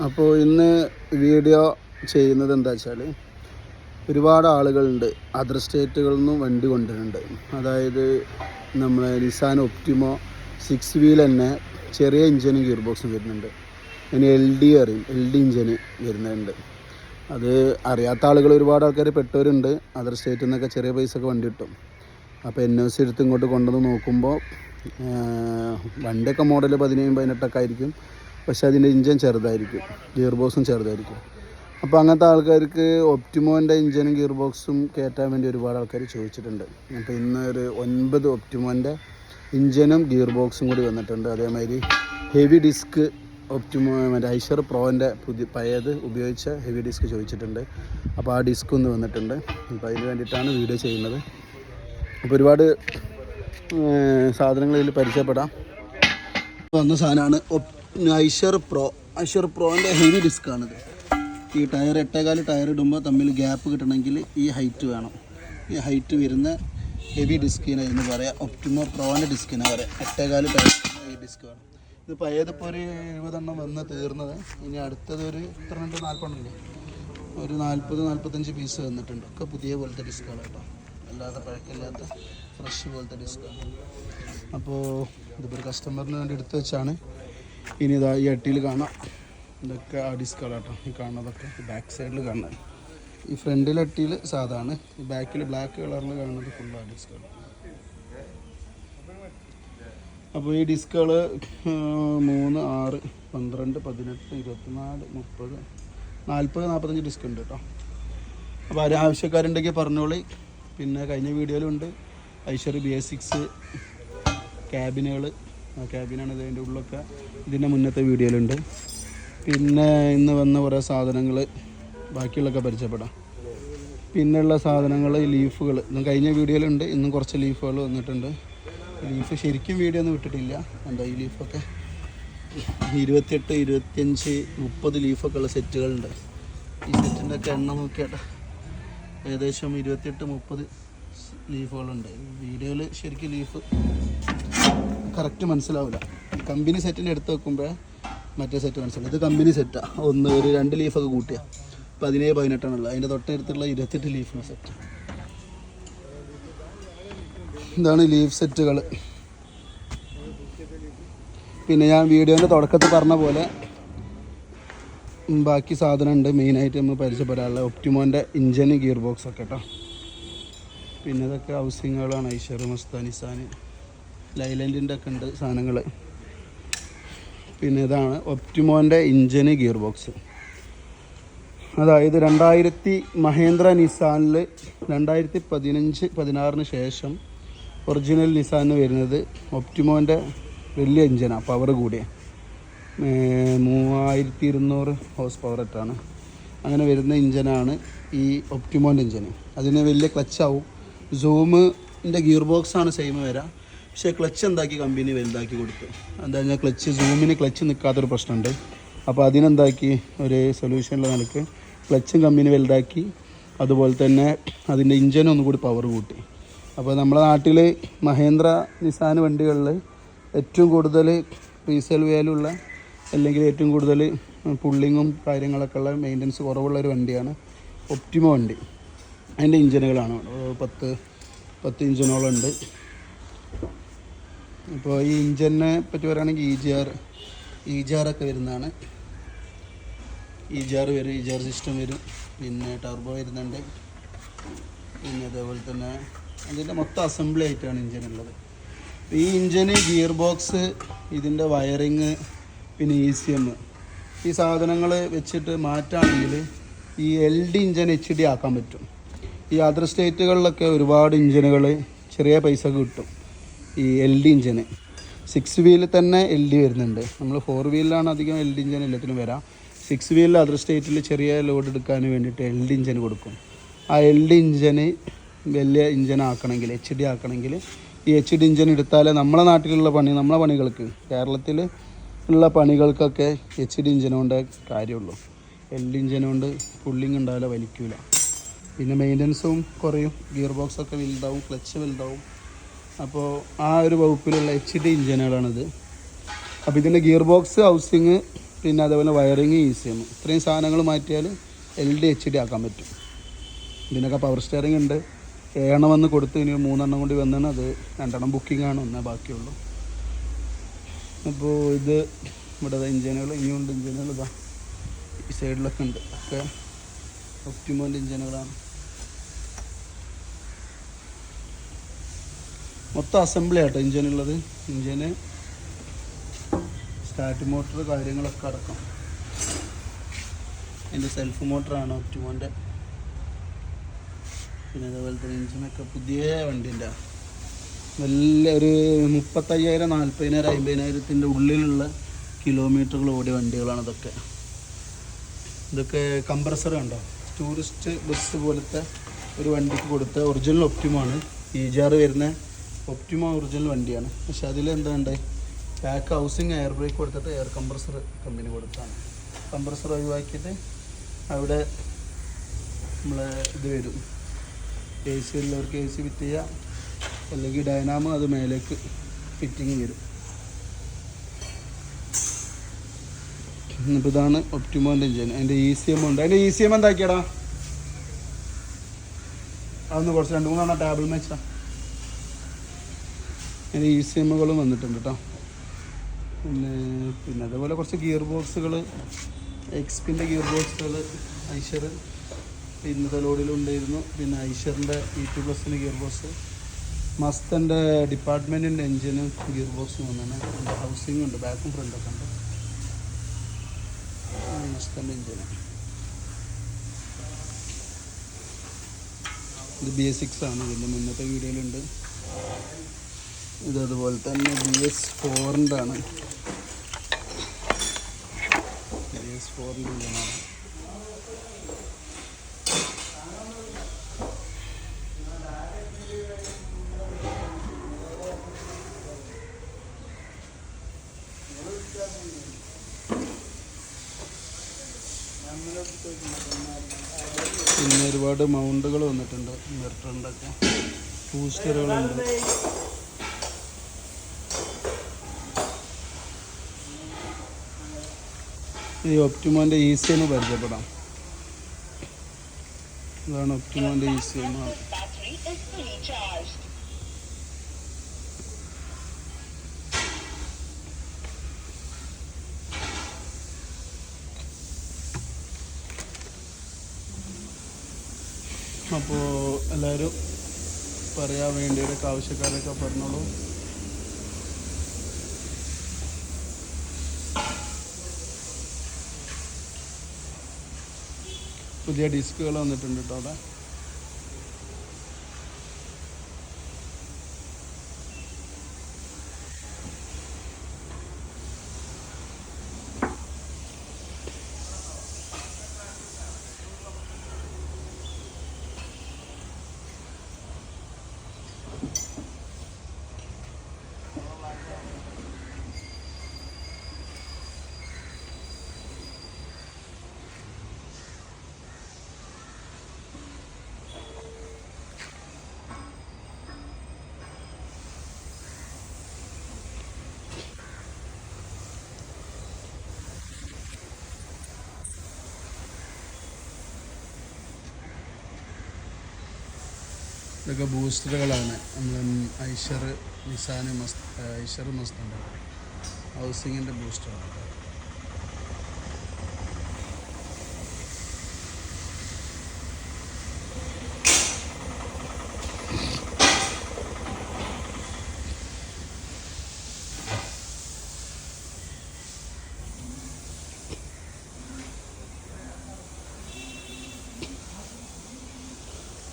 അപ്പോൾ ഇന്ന് വീഡിയോ ചെയ്യുന്നത് എന്താ വെച്ചാൽ ഒരുപാട് ആളുകളുണ്ട്. അതർ സ്റ്റേറ്റുകളിൽ നിന്നും വണ്ടി കൊണ്ടുവരുന്നുണ്ട്. അതായത് നമ്മളെ നിസാൻ ഒപ്റ്റിമോ സിക്സ് വീൽ തന്നെ ചെറിയ ഇഞ്ചിനും ഗിയർ ബോക്സും വരുന്നുണ്ട്. ഇനി എൽ ഡി അറിയും. എൽ ഡി ഇഞ്ചിന് വരുന്നുണ്ട്. അത് അറിയാത്ത ആളുകൾ ഒരുപാട് ആൾക്കാർ പെട്ടവരുണ്ട്. അതർ സ്റ്റേറ്റിൽ നിന്നൊക്കെ ചെറിയ പൈസക്ക് വണ്ടി കിട്ടും. അപ്പോൾ എൻ ഒ സി എടുത്ത് ഇങ്ങോട്ട് കൊണ്ടുവന്ന് നോക്കുമ്പോൾ വണ്ടിയൊക്കെ മോഡൽ പതിനേഴും പതിനെട്ടൊക്കെ ആയിരിക്കും. പക്ഷേ അതിന്റെ ഇഞ്ചൻ ചെറുതായിരിക്കും. ഗിയർ ബോക്സും ചെറുതായിരിക്കും. അപ്പോൾ അങ്ങനത്തെ ആൾക്കാർക്ക് ഒപ്റ്റിമോന്റെ ഇഞ്ചനും ഗിയർ ബോക്സും കയറ്റാൻ വേണ്ടി ഒരുപാട് ആൾക്കാർ ചോദിച്ചിട്ടുണ്ട്. അപ്പോൾ ഇന്ന് ഒരു ഒൻപത് ഒപ്റ്റിമോന്റെ ഇഞ്ചനും ഗിയർ ബോക്സും കൂടി വന്നിട്ടുണ്ട്. അതേമാതിരി ഹെവി ഡിസ്ക് ഒപ്റ്റിമോ മറ്റേ ഐഷർ പ്രോന്റെ പുതിയ പഴയത് ഉപയോഗിച്ച ഹെവി ഡിസ്ക് ചോദിച്ചിട്ടുണ്ട്. അപ്പോൾ ആ ഡിസ്ക് ഒന്ന് വന്നിട്ടുണ്ട്. അപ്പോൾ അതിന് വേണ്ടിയിട്ടാണ് വീഡിയോ ചെയ്യുന്നത്. അപ്പോൾ ഒരുപാട് സാധനങ്ങൾ ഇതിൽ പരിചയപ്പെടാം. വന്ന സാധനമാണ് ഐഷർ പ്രോ ഐഷർ പ്രോന്റെ ഹെവി ഡിസ്ക്കാണിത് ഈ ടയർ എട്ടേകാൽ ടയർ ഇടുമ്പോൾ തമ്മിൽ ഗ്യാപ്പ് കിട്ടണമെങ്കിൽ ഈ ഹൈറ്റ് വേണം. ഈ ഹൈറ്റ് വരുന്ന ഹെവി ഡിസ്കിനെ എന്ന് പറയാം ഒപ്റ്റിമോ പ്രോന്റെ ഡിസ്കിനെ പറയാം. എട്ടേകാൽ ടയർ ഈ ഡിസ്ക് വേണം. ഇതിപ്പോൾ ഏതിപ്പോൾ ഒരു എഴുപതെണ്ണം വന്ന് തീർന്നത് ഇനി അടുത്തത് ഒരു ഇത്ര രണ്ട് നാൽപ്പണ്ണില്ലേ ഒരു നാൽപ്പത് നാൽപ്പത്തഞ്ച് പീസ് വന്നിട്ടുണ്ട്. ഒക്കെ പുതിയ പോലത്തെ ഡിസ്കാണ് കേട്ടോ. അല്ലാതെ പഴക്കമില്ലാത്ത ഫ്രഷ് പോലത്തെ ഡിസ്കാണ് അപ്പോൾ ഇതിപ്പോൾ ഒരു കസ്റ്റമറിന് വേണ്ടി എടുത്തു വെച്ചാണ്. ഇനി ഇതാ ഈ അട്ടിയിൽ കാണാം. ഇതൊക്കെ ആ ഡിസ്കുകളാട്ടോ ഈ കാണുന്നതൊക്കെ ബാക്ക് സൈഡിൽ കാണുന്നത്. ഈ ഫ്രണ്ടിൽ അട്ടിയിൽ സാധാണ്. ഈ ബാക്കിൽ ബ്ലാക്ക് കളറിൽ കാണുന്നത് ഫുൾ ആ ഡിസ്കുകൾ അപ്പോൾ ഈ ഡിസ്കുകൾ മൂന്ന് ആറ് പന്ത്രണ്ട് പതിനെട്ട് ഇരുപത്തിനാല് മുപ്പത് നാൽപ്പത് നാൽപ്പത്തഞ്ച് ഡിസ്ക് ഉണ്ട് കേട്ടോ അപ്പോൾ ആരും ആവശ്യക്കാരുണ്ടെങ്കിൽ പറഞ്ഞോളി. പിന്നെ കഴിഞ്ഞ വീഡിയോയിലുണ്ട്. ഐശ്വര്യ ബി എസ് സിക്സ് ക്യാബിനുകൾ ക്യാബിനാണ് ഇതിന്റെ ഉള്ളൊക്കെ ഇതിന്റെ മുന്നത്തെ വീഡിയോയിലുണ്ട്. പിന്നെ ഇന്ന് വന്ന കുറേ സാധനങ്ങൾ ബാക്കിയുള്ളൊക്കെ പരിചയപ്പെടാം. പിന്നെയുള്ള സാധനങ്ങൾ ലീഫുകൾ ഇന്ന് കഴിഞ്ഞ വീഡിയോയിലുണ്ട്. ഇന്നും കുറച്ച് ലീഫുകൾ വന്നിട്ടുണ്ട്. ലീഫ് ശരിക്കും വീഡിയോ ഒന്നും വിട്ടിട്ടില്ല എന്താ ഈ ലീഫൊക്കെ ഇരുപത്തിയെട്ട് ഇരുപത്തിയഞ്ച് മുപ്പത് ലീഫൊക്കെ ഉള്ള സെറ്റുകളുണ്ട്. ഈ സെറ്റിന്റെ ഒക്കെ എണ്ണം നോക്കിയാട്ടെ. ഏകദേശം ഇരുപത്തിയെട്ട് മുപ്പത് ലീഫുകളുണ്ട് വീഡിയോയിൽ ശരിക്കും ലീഫ് കറക്റ്റ് മനസ്സിലാവില്ല കമ്പനി സെറ്റിന് എടുത്ത് വെക്കുമ്പോൾ മറ്റേ സെറ്റ് മനസ്സിലാവും. ഇത് കമ്പനി സെറ്റാണ് ഒന്ന് ഒരു രണ്ട് ലീഫൊക്കെ കൂട്ടിയ. പതിനേഴ് പതിനെട്ടാണുള്ളത് അതിന്റെ തൊട്ടടുത്തുള്ള ഇരുപത്തെട്ട് ലീഫിന് സെറ്റ് ഇതാണ് ലീഫ് സെറ്റുകൾ പിന്നെ ഞാൻ വീഡിയോന്റെ തുടക്കത്തിൽ പറഞ്ഞ പോലെ ബാക്കി സാധനമുണ്ട് മെയിനായിട്ട് നമ്മൾ പരിചയപ്പെടാനുള്ള ഒപ്റ്റിമോന്റെ ഇഞ്ചിന് ഗിയർ ബോക്സ് ഒക്കെ കേട്ടോ പിന്നെ ഇതൊക്കെ ഹൗസിങ്ങുകളാണ് ഐഷർ മസ്താൻ ലൈലൻഡിന്റെ ഒക്കെ ഉണ്ട് സാധനങ്ങൾ പിന്നെ ഇതാണ് ഒപ്റ്റിമോന്റെ ഇഞ്ചന് ഗിയർ ബോക്സ്. അതായത് രണ്ടായിരത്തി മഹേന്ദ്ര നിസാനിൽ രണ്ടായിരത്തി പതിനഞ്ച് പതിനാറിന് ശേഷം ഒറിജിനൽ നിസാനിന് വരുന്നത് ഒപ്റ്റിമോന്റെ വലിയ എഞ്ചിനാണ് പവർ കൂടിയ. മൂവായിരത്തി ഇരുന്നൂറ് ഹോസ് ആയിട്ടാണ് അങ്ങനെ വരുന്ന എഞ്ചിനാണ് ഈ ഒപ്റ്റിമോന്റെ ഇഞ്ചന് അതിന് വലിയ ക്ലച്ചാവും. സൂമിന്റെ ഗിയർ ബോക്സാണ് സെയിം വരാം. പക്ഷേ ക്ലച്ച് എന്താക്കി കമ്പനി വലുതാക്കി കൊടുത്തു. എന്താ കഴിഞ്ഞാൽ ക്ലച്ച് സൂമിന് ക്ലച്ച് നിൽക്കാത്തൊരു പ്രശ്നമുണ്ട്. അപ്പോൾ അതിനെന്താക്കി? ഒരു സൊല്യൂഷനുള്ള നിലയ്ക്ക് ക്ലച്ചും കമ്പനി വലുതാക്കി. അതുപോലെ തന്നെ അതിന്റെ ഇഞ്ചനും ഒന്നുകൂടി പവർ കൂട്ടി. അപ്പോൾ നമ്മുടെ നാട്ടിൽ മഹേന്ദ്ര നിസാൻ വണ്ടികളിൽ ഏറ്റവും കൂടുതൽ റീസെയിൽ വാല്യുള്ള അല്ലെങ്കിൽ ഏറ്റവും കൂടുതൽ പുള്ളിങ്ങും കാര്യങ്ങളൊക്കെ ഉള്ള മെയിന്റനൻസ് കുറവുള്ള ഒരു വണ്ടിയാണ് ഒപ്റ്റിമോ വണ്ടി. അതിന്റെ ഇഞ്ചിനുകളാണ് പത്ത് പത്ത് ഇഞ്ചിനോളം ഉണ്ട്. ഇപ്പോൾ ഈ ഇഞ്ചിനെ പറ്റി പറയുകയാണെങ്കിൽ E G R E G ആറൊക്കെ വരുന്നതാണ്. ഇ ജി ആർ വരും ഇ ജി ആർ സിസ്റ്റം വരും. പിന്നെ ടർബോ വരുന്നുണ്ട്. പിന്നെ അതേപോലെ തന്നെ അതിന്റെ മൊത്തം അസംബ്ലി ആയിട്ടാണ് ഇഞ്ചിൻ ഉള്ളത്. ഈ ഇഞ്ചിന് ഗിയർ ബോക്സ് ഇതിന്റെ വയറിങ് പിന്നെ ഇ സി എം ഈ സാധനങ്ങൾ വെച്ചിട്ട് മാറ്റുകയാണെങ്കിൽ ഈ L D engine H D ആക്കാൻ പറ്റും. ഈ അതർ സ്റ്റേറ്റുകളിലൊക്കെ ഒരുപാട് ഇഞ്ചിനുകൾ ചെറിയ പൈസ കിട്ടും. ഈ എൽ ഡി ഇഞ്ചിന് സിക്സ് വീലിൽ തന്നെ എൽ ഡി വരുന്നുണ്ട്. നമ്മൾ ഫോർ വീലിലാണ് അധികം എൽ ഡി ഇഞ്ചിന് എല്ലാത്തിനും വരാം. സിക്സ് വീലിൽ അതർ സ്റ്റേറ്റിൽ ചെറിയ ലോഡ് എടുക്കാൻ വേണ്ടിയിട്ട് എൽ ഡി ഇഞ്ചിന് കൊടുക്കും. ആ എൽ ഡി ഇഞ്ചിന് വലിയ ഇഞ്ചിൻ ആക്കണമെങ്കിൽ എച്ച് ഡി ആക്കണമെങ്കിൽ ഈ എച്ച് ഡി ഇഞ്ചിൻ എടുത്താലേ നമ്മളെ നാട്ടിലുള്ള പണി നമ്മളെ പണികൾക്ക് കേരളത്തിൽ ഉള്ള പണികൾക്കൊക്കെ എച്ച് ഡി ഇഞ്ചിൻ കൊണ്ട് കാര്യമുള്ളൂ. എൽ ഡി ഇഞ്ചിൻ കൊണ്ട് പുള്ളിങ് ഉണ്ടാവില്ല വലിക്കൂല. പിന്നെ മെയിന്റനൻസും കുറയും. ഗിയർ ബോക്സൊക്കെ വലുതാവും ക്ലച്ച് വലുതാവും. അപ്പോൾ ആ ഒരു വകുപ്പിലുള്ള എച്ച് ഡി ഇഞ്ചിനുകളാണിത് അപ്പോൾ ഇതിന്റെ ഗിയർ ബോക്സ് ഹൗസിങ് പിന്നെ അതേപോലെ വയറിങ് ആണ് ഇത്രയും സാധനങ്ങൾ മാറ്റിയാൽ എൽ ഡി എച്ച് ഡി ആക്കാൻ പറ്റും. ഇതിനൊക്കെ പവർ സ്റ്റിയറിംഗ് ഉണ്ട്. ഏഴെണ്ണം വന്ന് കൊടുത്ത് ഇനി മൂന്നെണ്ണം കൂടി വന്നാണ് അത്. രണ്ടെണ്ണം ബുക്കിംഗ് ആണ്. ഒന്നേ ബാക്കിയുള്ളൂ. അപ്പോൾ ഇത് ഇവിടെ ഇഞ്ചിനുകൾ ഇനിയുണ്ട് ഇഞ്ചിനുകൾ ഇതാ ഈ സൈഡിലൊക്കെ ഉണ്ട്. ഒക്കെ ഒപ്റ്റിമോന്റെ ഇഞ്ചിനുകളാണ് മൊത്തം അസംബ്ലി ആട്ടോ ഇഞ്ചിനുള്ളത് ഇഞ്ചിന് സ്റ്റാർട്ട് മോട്ടർ കാര്യങ്ങളൊക്കെ അടക്കം. അതിന്റെ സെൽഫ് മോട്ടറാണ് ഒപ്റ്റിമോന്റെ പിന്നെ അതേപോലെ തന്നെ ഇഞ്ചിനൊക്കെ പുതിയ വണ്ടിന്റെ നല്ല ഒരു മുപ്പത്തയ്യായിരം നാൽപ്പതിനായിരം അമ്പതിനായിരത്തിന്റെ ഉള്ളിലുള്ള കിലോമീറ്ററുകൾ ഓടിയ വണ്ടികളാണ് ഇതൊക്കെ. ഇതൊക്കെ കംപ്രസർ കണ്ടോ? ടൂറിസ്റ്റ് ബസ് പോലത്തെ ഒരു വണ്ടിക്ക് കൊടുത്ത ഒറിജിനൽ ഒപ്റ്റിമാണ് ഈ ജാറ് വരുന്ന ഒപ്റ്റിമ ഒറിജിനൽ വണ്ടിയാണ്. പക്ഷെ അതിൽ എന്താ ഉണ്ട് ബാക്ക് ഹൗസിങ് എയർ ബ്രേക്ക് കൊടുത്തിട്ട് എയർ കംപ്രസർ കമ്പനി കൊടുത്താണ്. കംപ്രസർ ഒഴിവാക്കിയിട്ട് അവിടെ നമ്മൾ ഇത് വരും. എ സി ഉള്ളവർക്ക് എ സി ഫിറ്റ് ചെയ്യാം. അല്ലെങ്കിൽ ഡൈനാമോ അത് മേലേക്ക് ഫിറ്റിങ് വരും. ഇന്നിപ്പോൾ ഇതാണ് ഒപ്റ്റിമോന്റെ എഞ്ചിൻ അതിന്റെ ഇ സി എം ഉണ്ട്. അതിന്റെ ഇ സി എം എന്താക്കിയടാ? അതൊന്ന് കുറച്ച് രണ്ട് മൂന്നെണ്ണം ടേബിൾ വെച്ചാ അതിന്റെ ഇ സി വന്നിട്ടുണ്ട് കേട്ടോ പിന്നെ പിന്നെ അതേപോലെ കുറച്ച് ഗിയർ ബോക്സുകൾ എക്സ്പിന്റെ ഗിയർ ബോക്സുകൾ ഐഷർ ഇന്നത്തെ ലോഡിലുണ്ടായിരുന്നു പിന്നെ ഐഷറിന്റെ ഇ ടു പ്ലസിന്റെ ഗിയർ ബോക്സ് മസ്തന്റെ ഡിപ്പാർട്ട്മെന്റിന്റെ എഞ്ചിനും ഗിയർ ബോക്സും വന്നാണ് ഹൗസിംഗ് ഉണ്ട് ബാക്കും ഫ്രണ്ടൊക്കെ ഉണ്ട്. മസ്തന്റെ എഞ്ചിന് ഇത് ബി എസ് സിക്സ് ആണ്. ഇതിന്റെ മുന്നത്തെ വീഡിയോയിലുണ്ട് ഇത് അതുപോലെ തന്നെ ബി എസ് ഫോറിന്റെ ആണ് ബി എസ് ഫോറിന്റെ പിന്നെ ഒരുപാട് മൗണ്ടുകൾ വന്നിട്ടുണ്ട്. മിററിന്റെ ഒക്കെ ബൂസ്റ്ററുകളുണ്ട് ഈ ഒപ്റ്റിമോന്റെ ഈസി എന്ന് പരിചയപ്പെടാം ഇതാണ് ഒപ്റ്റിമോന്റെ ഈസി. അപ്പോൾ എല്ലാവരും പറയാൻ വേണ്ടിയൊക്കെ ആവശ്യക്കാരൊക്കെ പറഞ്ഞോളൂ പുതിയ ഡിസ്കുകൾ വന്നിട്ടുണ്ട് കേട്ടോ അവിടെ. ഇതൊക്കെ ബൂസ്റ്ററുകളാണ് നമ്മൾ ഐഷർ നിസാന് മസ്ത് ഐഷർ മസ്തുണ്ട്. ഹൗസിങ്ങിന്റെ ബൂസ്റ്ററാണ്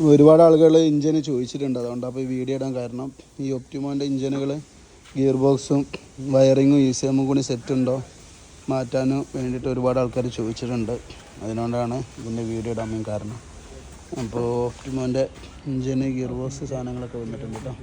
ഒരുപാട് ആളുകൾ ഇഞ്ചിന് ചോദിച്ചിട്ടുണ്ട്. അതുകൊണ്ട് അപ്പോൾ ഈ വീഡിയോ ഇടാൻ കാരണം ഈ ഒപ്റ്റിമോന്റെ ഇഞ്ചിനുകൾ ഗിയർ ബോക്സും വയറിങ്ങും ഇ സി എമ്മും കൂടി സെറ്റ് ഉണ്ടോ മാറ്റാനും വേണ്ടിയിട്ട് ഒരുപാട് ആൾക്കാർ ചോദിച്ചിട്ടുണ്ട്. അതിനോണ്ടാണ് ഇതിന്റെ വീഡിയോ ഇടാൻ കാരണം. അപ്പോൾ ഒപ്റ്റിമോന്റെ ഇഞ്ചിന് ഗിയർ ബോക്സ് സാധനങ്ങളൊക്കെ വന്നിട്ടുണ്ട് കേട്ടോ